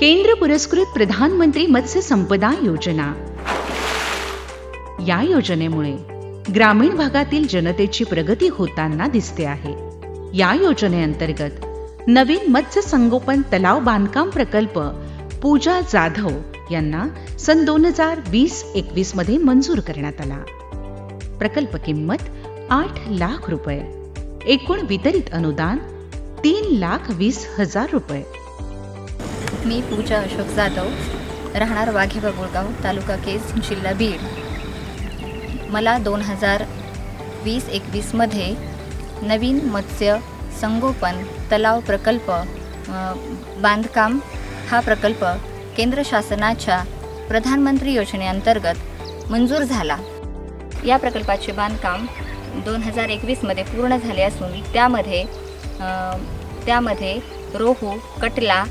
केंद्र पुरस्कृत प्रधानमंत्री मत्स्य संपदा योजना. या योजनेमुळे ग्रामीण भागातील जनतेची प्रगती होताना दिसते आहे. या योजनेअंतर्गत नवीन मत्स्य संगोपन तलाव बांधकाम प्रकल्प पूजा जाधव यांना सन दोन हजार वीस एकवीसमध्ये मंजूर करण्यात आला. प्रकल्प किंमत आठ लाख रुपये. एकूण वितरित अनुदान तीन लाख वीस हजार रुपये. मी पूजा अशोक जाधव. राहणार वाघे बाबुळगाव तालुका केस जिल्हा बीड. मला दोन हजार वीस एकवीसमध्ये नवीन मत्स्य संगोपन तलाव प्रकल्प बांधकाम हा प्रकल्प केंद्र शासनाच्या प्रधानमंत्री योजनेअंतर्गत मंजूर झाला. या प्रकल्पाचे बांधकाम दोन हजार एकवीसमध्ये पूर्ण झाले असून त्यामध्ये त्यामध्ये रोहू कटला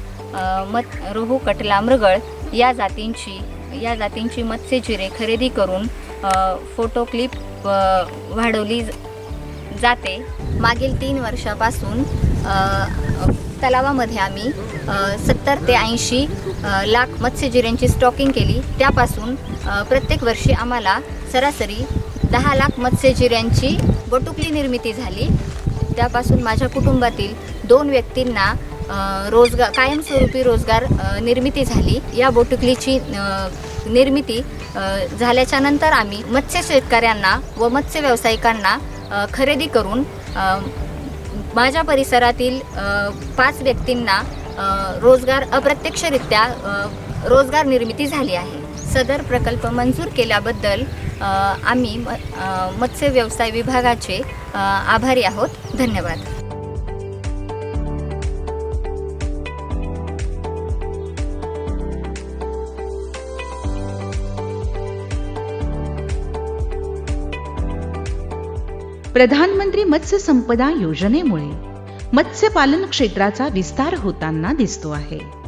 मत रोहू कटला मृगळ या जातींची या जातींची मत्स्यजिरे खरेदी करून फोटो क्लिप वाढवली जाते. मागील तीन वर्षापासून तलावामध्ये आम्ही सत्तर ते ऐंशी लाख मत्स्यजिऱ्यांची स्टॉकिंग केली. त्यापासून प्रत्येक वर्षी आम्हाला सरासरी दहा लाख मत्स्यजिऱ्यांची बटुकली निर्मिती झाली. त्यापासून माझ्या कुटुंबातील दोन व्यक्तींना रोजगार कायमस्वरूपी रोजगार निर्मिती झाली. या बोटुकलीची निर्मिती झाल्याच्यानंतर आम्ही मत्स्य शेतकऱ्यांना व मत्स्य व्यावसायिकांना खरेदी करून माझ्या परिसरातील पाच व्यक्तींना रोजगार अप्रत्यक्षरित्या रोजगार निर्मिती झाली आहे. सदर प्रकल्प मंजूर केल्याबद्दल आम्ही म- मत्स्य व्यवसाय विभागाचे आभारी आहोत. धन्यवाद. प्रधानमंत्री मत्स्य संपदा योजनेमुळे मत्स्यपालन क्षेत्राचा विस्तार होताना दिसतो आहे.